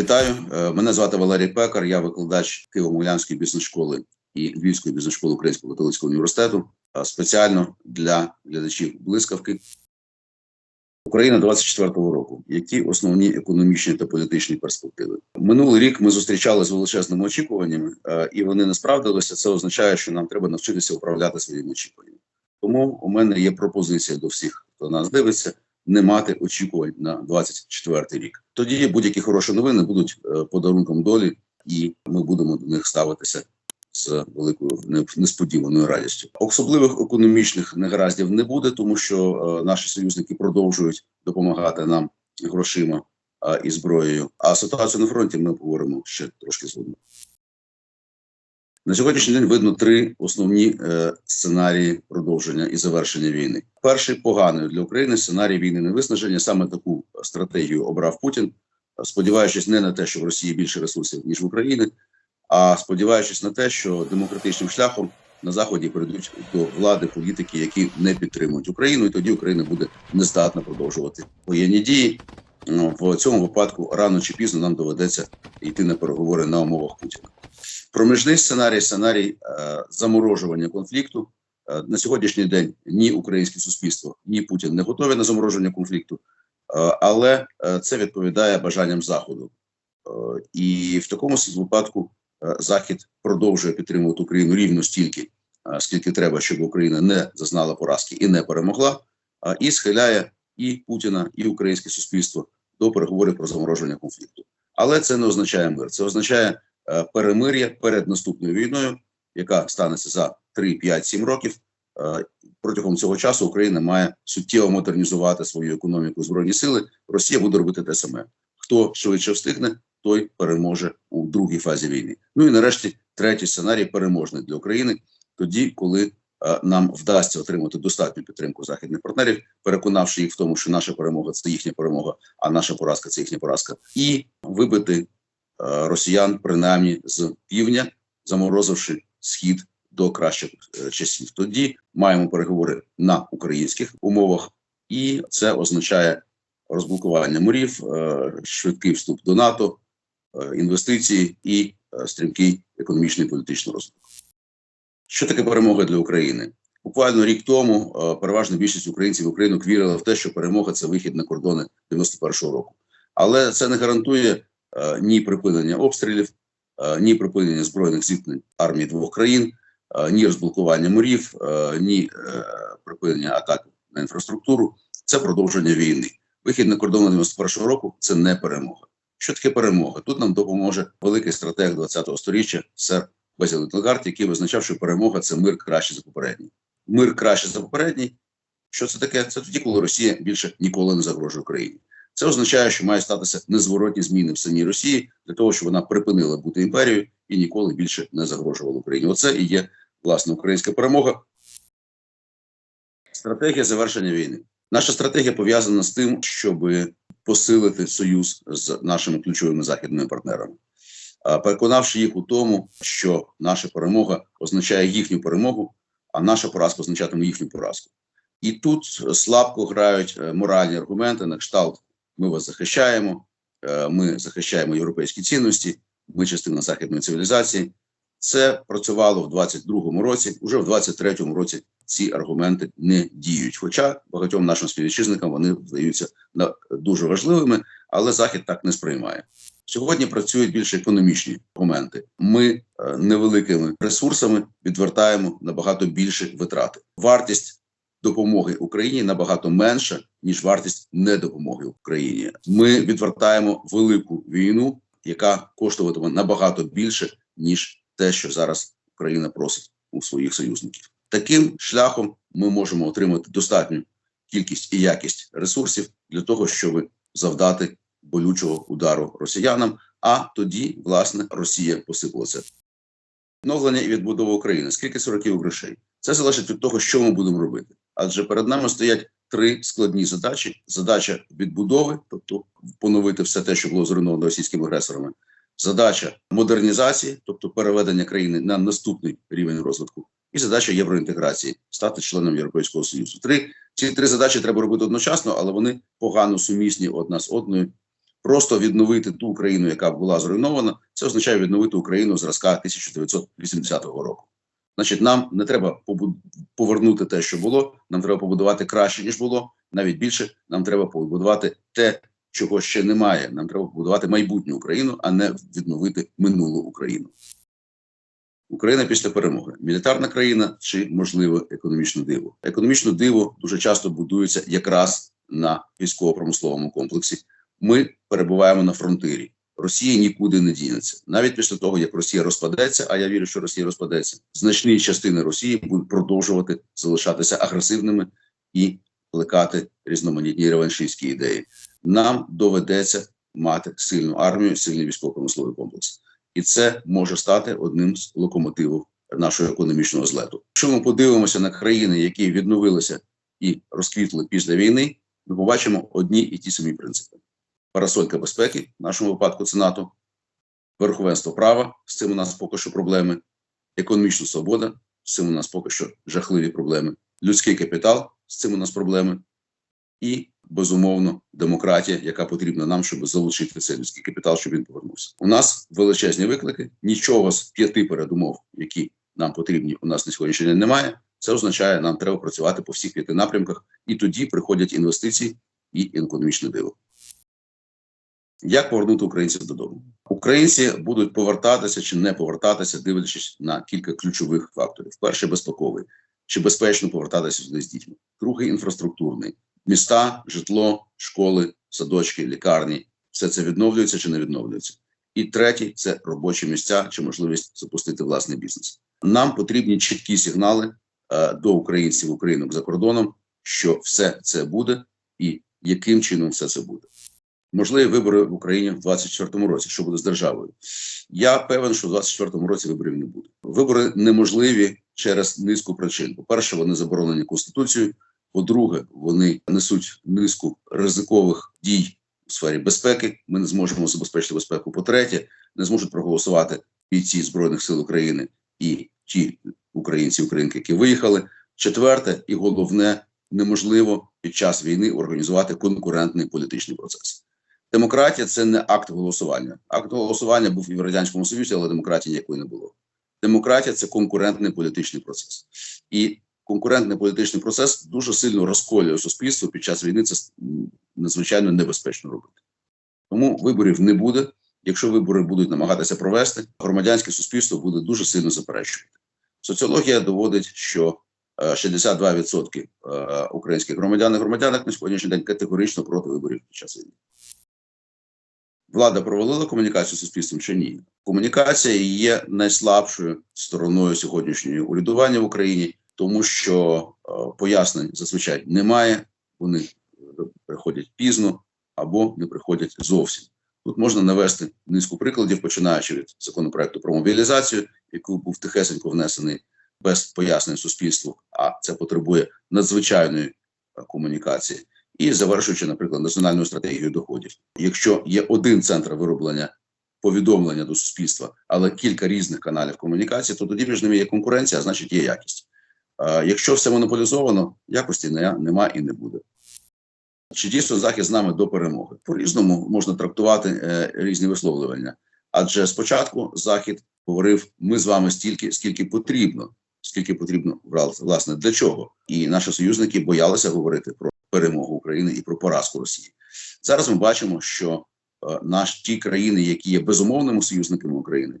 Вітаю, Е, мене звати Валерій Пекар. Я викладач Києво-Могилянської бізнес-школи і Львівської бізнес-школи Українського католицького університету. е, Спеціально для глядачів блискавки. Україна 24-го року. Які основні економічні та політичні перспективи? Минулий рік ми зустрічали з величезними очікуваннями, е, і вони не справдилися. Це означає, що нам треба навчитися управляти своїми очікуваннями. Тому у мене є пропозиція до всіх, хто нас дивиться, не мати очікувань на 24 рік. Тоді будь-які хороші новини будуть е, подарунком долі, і ми будемо до них ставитися з великою несподіваною радістю. Особливих економічних негараздів не буде, тому що е, наші союзники продовжують допомагати нам грошима е, і зброєю. А ситуацію на фронті ми поговоримо ще трошки згодом. На сьогоднішній день видно три основні е, сценарії продовження і завершення війни. Перший поганий для України сценарій війни невиснаження. Саме таку стратегію обрав Путін, сподіваючись не на те, що в Росії більше ресурсів ніж в Україні, а сподіваючись на те, що демократичним шляхом на заході прийдуть до влади політики, які не підтримують Україну, і тоді Україна буде нездатна продовжувати воєнні дії. Ну, в цьому випадку рано чи пізно нам доведеться йти на переговори на умовах Путіна. Проміжний сценарій, сценарій е, заморожування конфлікту. Е, на сьогоднішній день ні українське суспільство, ні Путін не готові на замороження конфлікту, е, але це відповідає бажанням Заходу. І в такому випадку Захід продовжує підтримувати Україну рівно стільки, скільки треба, щоб Україна не зазнала поразки і не перемогла, і схиляє і Путіна, і українське суспільство до переговорів про замороження конфлікту. Але це не означає мир. Це означає е, перемир'я перед наступною війною, яка станеться за 3, 5, 7 років. Е, Протягом цього часу Україна має суттєво модернізувати свою економіку збройні сили. Росія буде робити те саме. Хто швидше встигне, той переможе у другій фазі війни. Ну і нарешті третій сценарій переможний для України, тоді, коли нам вдасться отримати достатню підтримку західних партнерів, переконавши їх в тому, що наша перемога це їхня перемога, а наша поразка це їхня поразка, і вибити е, росіян принаймні з півдня, заморозивши схід до кращих е, часів. Тоді маємо переговори на українських умовах, і це означає розблокування морів, е, швидкий вступ до НАТО, е, інвестиції і е, стрімкий економічний і політичний розвиток. Що таке перемога для України? Буквально рік тому е, переважна більшість українців українок вірила в те, що перемога це вихід на кордони 91-го року. Але це не гарантує е, ні припинення обстрілів, е, ні припинення збройних зіткнень армії двох країн, ні розблокування морів, ні припинення атак на інфраструктуру. Це продовження війни. Вихід на кордони 91-го року це не перемога. Що таке перемога? Тут нам допоможе великий стратег 20-го сторіччя, сер Безіл Ленгард, який визначав, що перемога це мир краще за попередній. Мир краще за попередній. Що це таке? Це тоді, коли Росія більше ніколи не загрожує Україні. Це означає, що має статися незворотні зміни в самій Росії для того, щоб вона припинила бути імперією і ніколи більше не загрожувала Україні. Оце і є власне українська перемога. Стратегія завершення війни. Наша стратегія пов'язана з тим, щоб посилити союз з нашими ключовими західними партнерами, переконавши їх у тому, що наша перемога означає їхню перемогу, а наша поразка означатиме їхню поразку. І тут слабко грають е, моральні аргументи на кшталт: ми вас захищаємо, е, ми захищаємо європейські цінності, ми частина західної цивілізації. Це працювало в 22-му році. Уже в 23-му році ці аргументи не діють. Хоча багатьом нашим співвітчизникам вони здаються дуже важливими, але захід так не сприймає. Сьогодні працюють більш економічні аргументи. Ми е, невеликими ресурсами відвертаємо набагато більше витрати. Вартість допомоги Україні набагато менша ніж вартість недопомоги Україні. Ми відвертаємо велику війну, яка коштуватиме набагато більше ніж те, що зараз Україна просить у своїх союзників. Таким шляхом ми можемо отримати достатню кількість і якість ресурсів для того, щоб завдати болючого удару росіянам. А тоді, власне, Росія посипалася. Відновлення і відбудова України. Скільки це років грошей? Це залежить від того, що ми будемо робити. Адже перед нами стоять три складні задачі: задача відбудови, тобто поновити все те, що було зруйновано російськими агресорами. Задача модернізації, тобто переведення країни на наступний рівень розвитку, і задача євроінтеграції стати членом Європейського Союзу. Три ці три задачі треба робити одночасно, але вони погано сумісні одна з одною. Просто відновити ту Україну, яка була зруйнована, це означає відновити Україну зразка 1980 року. Значить, нам не треба повернути те, що було. Нам треба побудувати краще ніж було. Навіть більше нам треба побудувати те, чого ще немає. Нам треба побудувати майбутню Україну, а не відновити минулу Україну. Україна після перемоги. Мілітарна країна чи можливо економічне диво. Економічне диво дуже часто будується якраз на військово-промисловому комплексі. Ми перебуваємо на фронтирі. Росія нікуди не дінеться. Навіть після того, як Росія розпадеться, а я вірю, що Росія розпадеться, значні частини Росії будуть продовжувати залишатися агресивними і плекати різноманітні реваншистські ідеї. Нам доведеться мати сильну армію, сильний військово-промисловий комплекс, і це може стати одним з локомотивів нашого економічного злету. Якщо ми подивимося на країни, які відновилися і розквітли після війни, ми побачимо одні і ті самі принципи: парасолька безпеки, в нашому випадку це НАТО, верховенство права з цим у нас поки що проблеми, економічна свобода з цим у нас поки що жахливі проблеми, людський капітал з цим у нас проблеми, і безумовно демократія, яка потрібна нам, щоб залучити цей людський капітал, щоб він повернувся. У нас величезні виклики. Нічого з п'яти передумов, які нам потрібні, у нас на сьогоднішній день немає. Це означає, нам треба працювати по всіх п'яти напрямках, і тоді приходять інвестиції і економічне диво. Як повернути українців додому? Українці будуть повертатися чи не повертатися, дивлячись на кілька ключових факторів: перший безпековий, чи безпечно повертатися сюди з дітьми, другий інфраструктурний, міста, житло, школи, садочки, лікарні все це відновлюється чи не відновлюється. І третій це робочі місця чи можливість запустити власний бізнес. Нам потрібні чіткі сигнали е, до українців українок за кордоном, що все це буде, і яким чином все це буде. Можливі вибори в Україні в 24-му році, що буде з державою. Я певен, що в 24-му році виборів не буде. Вибори неможливі через низку причин. По-перше, вони заборонені конституцією. По-друге, вони несуть низку ризикових дій у сфері безпеки. Ми не зможемо забезпечити безпеку. По-третє, не зможуть проголосувати бійці збройних сил України і ті українці, українки, які виїхали. Четверте, і головне, неможливо під час війни організувати конкурентний політичний процес. Демократія це не акт голосування. Акт голосування був і в радянському союзі, але демократії ніякої не було. Демократія це конкурентний політичний процес, і конкурентний політичний процес дуже сильно розколює суспільство під час війни. Це надзвичайно небезпечно робити. Тому виборів не буде. Якщо вибори будуть намагатися провести, громадянське суспільство буде дуже сильно заперечувати. Соціологія доводить, що е, 62% е, українських громадян і громадянок на сьогоднішній день категорично проти виборів під час війни. Влада провалила комунікацію з суспільством чи ні? Комунікація є найслабшою стороною сьогоднішнього урядування в Україні, тому що е, пояснень зазвичай немає. Вони приходять пізно або не приходять зовсім. Тут можна навести низку прикладів, починаючи від законопроекту про мобілізацію, який був тихесенько внесений без пояснень суспільству, а це потребує надзвичайної е, комунікації і завершуючи, наприклад, національною стратегією доходів. Якщо є один центр вироблення повідомлення до суспільства, але кілька різних каналів комунікації, то тоді між ними є конкуренція, а значить є якість. Якщо все монополізовано, якості не- нема і не буде. Чи дійсно захід з нами до перемоги? По різному можна трактувати е, різні висловлювання, адже спочатку захід говорив: ми з вами стільки, скільки потрібно, скільки потрібно власне для чого, і наші союзники боялися говорити про перемогу України і про поразку Росії. Зараз ми бачимо, що е, наш ті країни, які є безумовними союзниками України,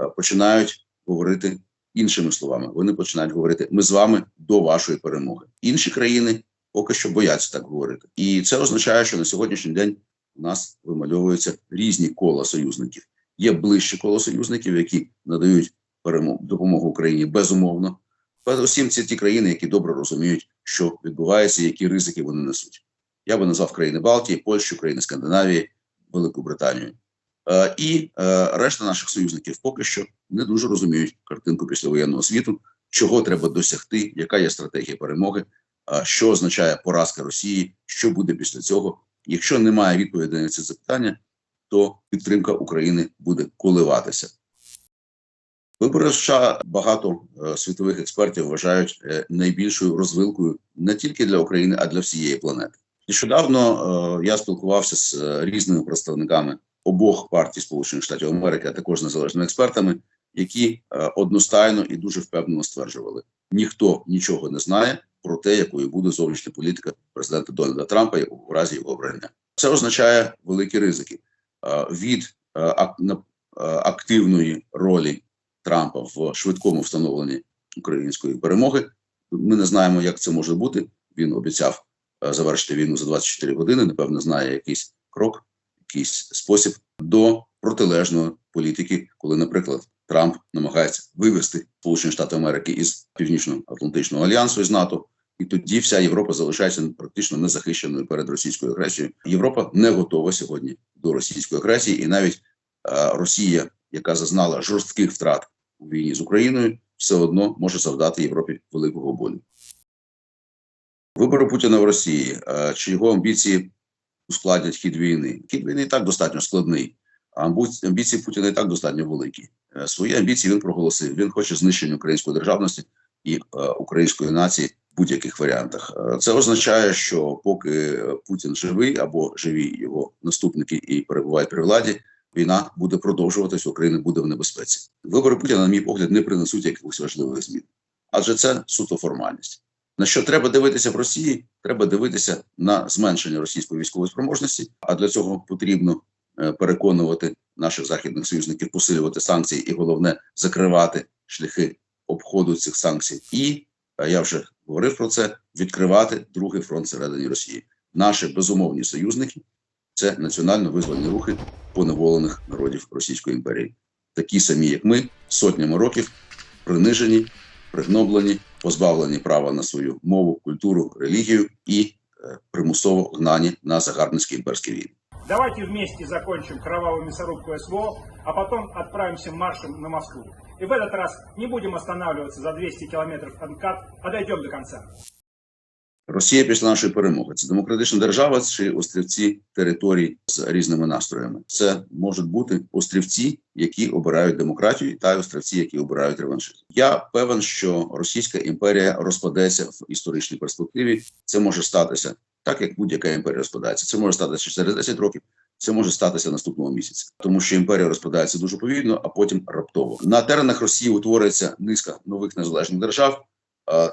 е, починають говорити іншими словами. Вони починають говорити: ми з вами до вашої перемоги. Інші країни поки що бояться так говорити, і це означає, що на сьогоднішній день у нас вимальовуються різні кола союзників. Є ближче коло союзників, які надають перемогу допомогу Україні безумовно. Передусім, це ті країни, які добре розуміють, що відбувається, які ризики вони несуть. Я би назвав країни Балтії, Польщу, країни Скандинавії, Велику Британію. Е, і е, решта наших союзників поки що не дуже розуміють картинку післявоєнного світу, чого треба досягти, яка є стратегія перемоги, е, що означає поразка Росії, що буде після цього. Якщо немає відповіді на ці запитання, то підтримка України буде коливатися. Вибори США багато е, світових експертів вважають е, найбільшою розвилкою не тільки для України, а для всієї планети. Нещодавно е, я спілкувався з різними представниками обох партій Сполучених Штатів Америки, а також незалежними експертами, які одностайно і дуже впевнено стверджували: ніхто нічого не знає про те, якою буде зовнішня політика президента Дональда Трампа у разі його обрання. Це означає великі ризики від активної ролі Трампа в швидкому встановленні української перемоги. Ми не знаємо, як це може бути. Він обіцяв е, завершити війну за 24 години. Напевно, знає якийсь крок, якийсь спосіб до протилежної політики, коли, наприклад, Трамп намагається вивести Сполучені Штати Америки із Північно-Атлантичного альянсу із НАТО. І тоді вся Європа залишається практично незахищеною перед російською агресією. Європа не готова сьогодні до російської агресії, і навіть е, Росія, яка зазнала жорстких втрат у війні з Україною, все одно може завдати Європі великого болю. Вибори Путіна в Росії е, чи його амбіції ускладнять хід війни? Хід війни і так достатньо складний. А амбіції Путіна і так достатньо великі. Е, Свої амбіції він проголосив. Він хоче знищення української державності і е, української нації в будь-яких варіантах. Це означає, що поки Путін живий або живі його наступники і перебувають при владі, війна буде продовжуватись, Україна буде в небезпеці. Вибори Путіна, на мій погляд, не принесуть якихось важливих змін, адже це суто формальність. На що треба дивитися в Росії? Треба дивитися на зменшення російської військової спроможності. А для цього потрібно е, переконувати наших західних союзників посилювати санкції, і головне закривати шляхи обходу цих санкцій. І е, я вже говорив про це: відкривати другий фронт всередині Росії. Наші безумовні союзники це національно-визвольні рухи поневолених народів Російської імперії, такі самі, як ми, сотнями років принижені, пригноблені, позбавлені права на свою мову, культуру, релігію і е, примусово гнані на загарбницькі імперські війни. Давайте вместе закончим кровавую мясорубку СВО, а потом отправимся маршем на Москву. И в этот раз не будем останавливаться за 200 километров от МКАД, а дойдем до конца. Росія після нашої перемоги це демократична держава чи острівці територій з різними настроями. Це можуть бути острівці, які обирають демократію, та й острівці, які обирають реваншизм. Я певен, що Російська імперія розпадеться в історичній перспективі. Це може статися так, як будь-яка імперія розпадається. Це може статися через 10 років. Це може статися наступного місяця, тому що імперія розпадається дуже повільно, а потім раптово на теренах Росії утворюється низка нових незалежних держав.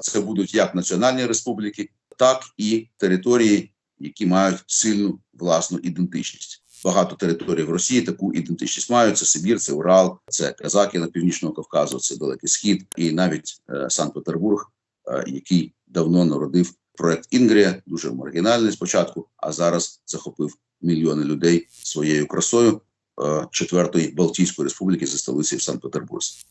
Це будуть як національні республіки, так і території, які мають сильну власну ідентичність. Багато територій в Росії таку ідентичність мають. Це Сибір, це Урал, це Казаки на північного Кавказу, це Далекий Схід і навіть е, Санкт-Петербург, е, який давно народив проект Інгрія, дуже маргінальний спочатку, а зараз захопив мільйони людей своєю красою е, четвертої Балтійської республіки зі столицею в Санкт-Петербурзі.